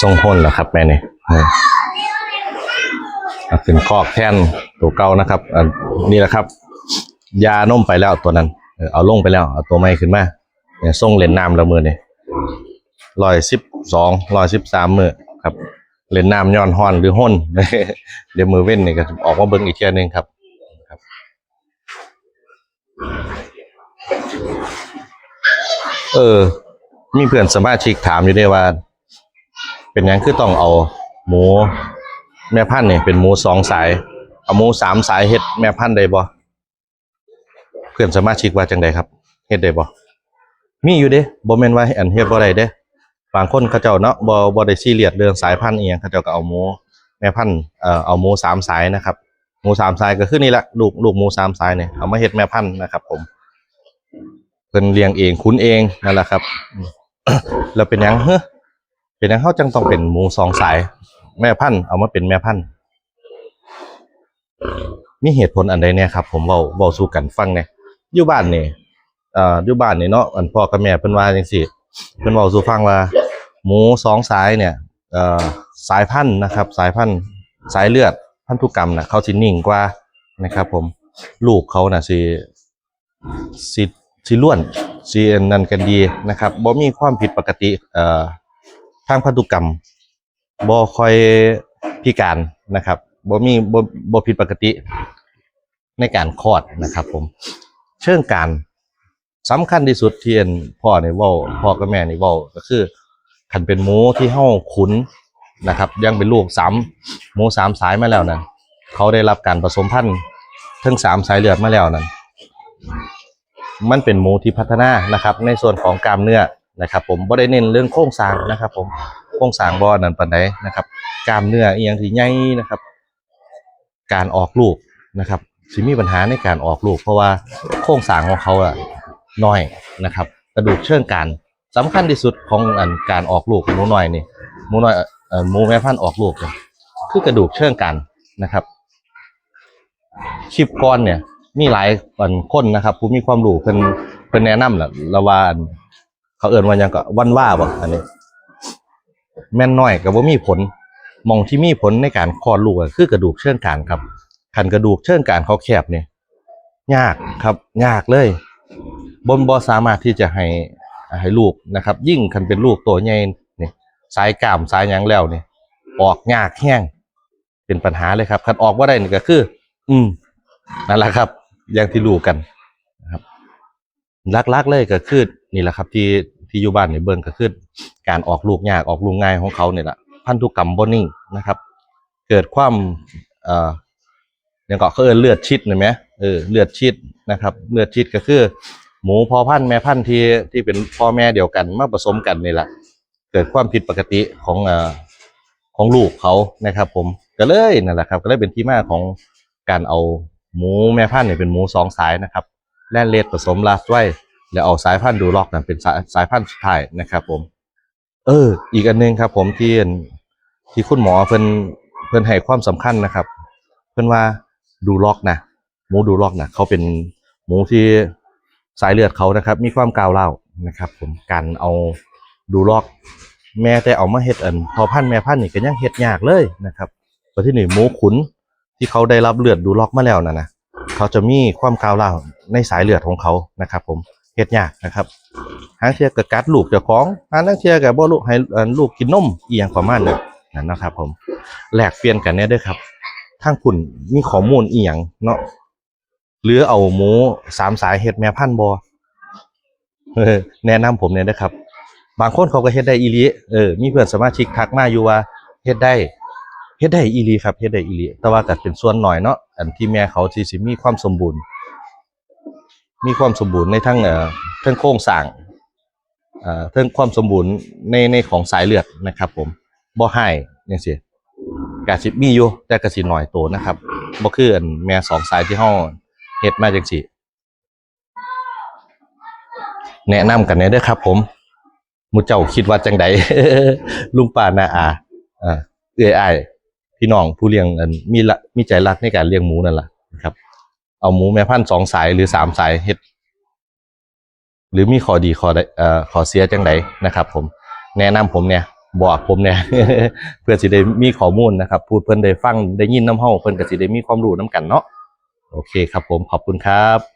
ทรงพ่นเหรอครับแม่นี่เออเอาขึ้นคอกแท่นตัวเก่านะครับอันนี่แหละครับ ยานมไปแล้วตัวนั้น เอาลงไปแล้วเอาตัวใหม่ขึ้นมาเนี่ยส่งเล่นน้ำละมือนี่ร้อยสิบสองร้อยสิบสามมือครับเล่นน้ำย้อนฮ้อนหรือห้นเดี๋ยวมือเว้นนี่ก็ออกมาเบิ่งอีกเทียหนึงครับครับ เออ มีเพื่อนสมาชิกถามอยู่ด้วยว่า เป็นยังคือต้องเอาหมูแม่พันธุ์เนี่ยเป็นหมูสองสาย เอาหมูสามสายเฮ็ดแม่พันธุ์ได้บ่เพื่อนสมาชิกว่าจังใดครับเฮ็ดได้บ่มีอยู่เด้บ่แม่นว่าอันเฮ็ดบ่ได้เด้บางคนเขาเจ้าเนาะบ่บ่ได้ซีเรียสเรื่องสายพันธุ์เอียงเขาเจ้าก็เอาหมูแม่พันธุ์เอ่อเอาหมูสามสายนะครับหมูสามสายก็คือนี่แหละลูกลูกหมูสามสายเนี่ยเอามาเฮ็ดแม่พันธุ์นะครับ ผมเพิ่นเลี้ยงเองคุ้นเองนั่นแหละครับ แล้วเป็นยังเฮ้อ เป็นหยังเขาจังต้องเป็นหมูสองสาย แม่พันธุ์เอามาเป็นแม่พันธุ์มีเหตุผลอันใดเนี่ยครับ ผมเว้าเว้าสู่กันฟังเนี่ยอยู่บ้านนี่เอ่ออยู่บ้านนี่เนาะอันพ่อกับแม่เพิ่นว่าจังซี่เพิ่นเว้าสู่ฟังว่า หมูสองสายเนี่ยเอ่อสายพันธุ์นะครับ สายพันธุ์สายเลือดพันธุกรรมน่ะเขาสินิ่งกว่านะครับ ผมลูกเขาน่ะสิสิสิล้วนสิอันนั่นกันดีนะครับบ่มีความผิดปกติเอ่อ ทางพันธุกรรมบ่ค่อยพิการนะครับบ่มีบ่บ่ผิดปกติในการคลอดนะครับ ผม เชิงการสำคัญที่สุดเที่อันพ่อในว้าพ่อกับแม่ในว้าก็คือคันเป็นหมูที่เฮาขุนนะครับ ยังเป็นลูกสามหมูสามสายมาแล้วนั่นเขาได้รับการผสมพันธุ์ทั้งสามสายเลือดมาแล้วนั่นมันเป็นหมูที่พัฒนานะครับ ในส่วนของกล้ามเนื้อ นะครับผมบ่ได้เน้นเรื่องโครงสร้างนะครับ ผมโครงสร้างบ่อนั่นปานใดนะครับกล้ามเนื้ออีหยังที่ใหญ่นะครับ การออกลูกนะครับสิมีปัญหาในการออกลูก เพราะว่าโครงสร้างของเขาอะน้อยนะครับ กระดูกเชิงกานสำคัญที่สุดของอันการออกลูกหมูน้อยนี่หมูน้อยเอ่อหมูแม่พันธุ์ออกลูกเนี่ยคือกระดูกเชิงกานนะครับคลิปก่อนเนี่ยมีหลายอันคนนะครับผู้มีความรู้เพิ่นเพิ่นแนะนำแหละละว่าน เขาเอิ้นว่ายังก็วันว่าบ่อันนี้ แม่นน้อยก็บ่มีผลมองที่มีผลในการคลอดลูกคือกระดูกเชิงกานครับคันกระดูกเชิงกานเขาแคบเนี่ยยากครับ ยากเลยบนบ่สามารถที่จะให้ให้ลูกนะครับ ยิ่งคันเป็นลูกตัวใหญ่เนี่ยสายกล้ามสายยังแล้วนี่ออกยากแห้งเป็นปัญหาเลยครับคันออกว่าได้นี่ก็คือ อืมนั่นแหละครับอย่างที่รู้กัน ลักๆเลยก็คือนี่แหละครับที่ที่อยู่บ้านในเบิ่งก็คือการออกลูกยากออกลูกง่ายของเขาเนี่ยแหละพันธุกรรมบนิ่งนะครับ เกิดความเอ่ออย่างก็เขาเอิ้นเลือดชิดเห็นไหมเออเลือดชิดนะครับ เลือดชิดก็คือ หมูพ่อพันธุ์แม่พันธุ์ที่ที่เป็นพ่อแม่เดียวกันมาผสมกันนี่แหละเกิดความผิดปกติของเอ่อของลูกเขานะครับ ผมก็เลยนั่นแหละครับ ก็เลยเป็นที่มาของการเอาหมูแม่พันธุ์เนี่ยเป็นหมูสองสายนะครับ แล่นเลดผสมลาสไว้แล้วเอาสายพันธุ์ดูล็อกนั่นเป็นสายสายพันธุ์สุดท้ายนะครับ ผม เออ อีกอันหนึงครับ ผมที่ที่คุณหมอเพิ่นเพิ่นให้ความสำคัญนะครับ เพิ่นว่าดูล็อกนะหมูดูล็อกนะเขาเป็นหมูที่สายเลือดเขานะครับ มีความกาวเล่านะครับ ผมการเอาดูล็อก แม่แต่เอามาเฮ็ดอันพอพันธุ์แม่พันธุ์นี่ก็ยังเฮ็ดยากเลยนะครับเพราะที่นี่หมูขุนที่เขาได้รับเลือดดูล็อกมาแล้วนะนะ เขาจะมีความกาวเล่าวในสายเลือดของเขานะครับ ผมเฮ็ดยากนะครับหางเทียกับกัดลูกเจ้าของหางเทียกับบ่ลูกให้ลูกกินนมอีหยังประมาณนั้นนั่นนะครับ ผมแลกเปลี่ยนกันเนี่ยด้อครับทางคุณมีข้อมูลอีหยังเนาะหรือเอาหมูสามสายเฮ็ดแม่พันธุ์บ่เอแนะนำผมเนี่ยนะครับ บางคนเขาก็เฮ็ดได้อีลีเออมีเพื่อนสมาชิกทักมาอยู่ว่าเฮ็ดได้ เฮ็ดได้อีหลีครับเฮ็ดได้อีหลีแต่ว่าก็เป็นส่วนน้อยเนาะอันที่แม่เขาที่สิมีความสมบูรณ์ มีความสมบูรณ์ในทั้งเอ่อทั้งโครงสร้างเอ่อทั้งความสมบูรณ์ในในของสายเลือดนะครับ ผมบ่ให้จังซี่กะสิมีอยู่แต่ก็สิน้อยโตนะครับบ่คืออันแม่สองสายที่เฮาเฮ็ดมาจังซี่แนะนำกันแน่เด้อครับ ผมมูเจ้าคิดว่าจังใดลุงป้าน้าอาอ่าเอื้อยอ้าย พี่น้องผู้เลี้ยงอันมีละมีใจรักในการเลี้ยงหมูนั่นล่ะนะครับ เอาหมูแม่พันธุ์สองสายหรือสามสายเฮ็ดหรือมีข้อดีข้อใดเอ่อข้อเสียจังใดนะครับ ผมแนะนำผมเนี่ยบอกผมเนี่ยเพื่อสิได้มีข้อมูลนะครับ พูดเพิ่นได้ฟังได้ยินน้ำเฮาเพิ่นก็สิได้มีความรู้น้ำกันเนาะโอเคครับผมขอบคุณครับ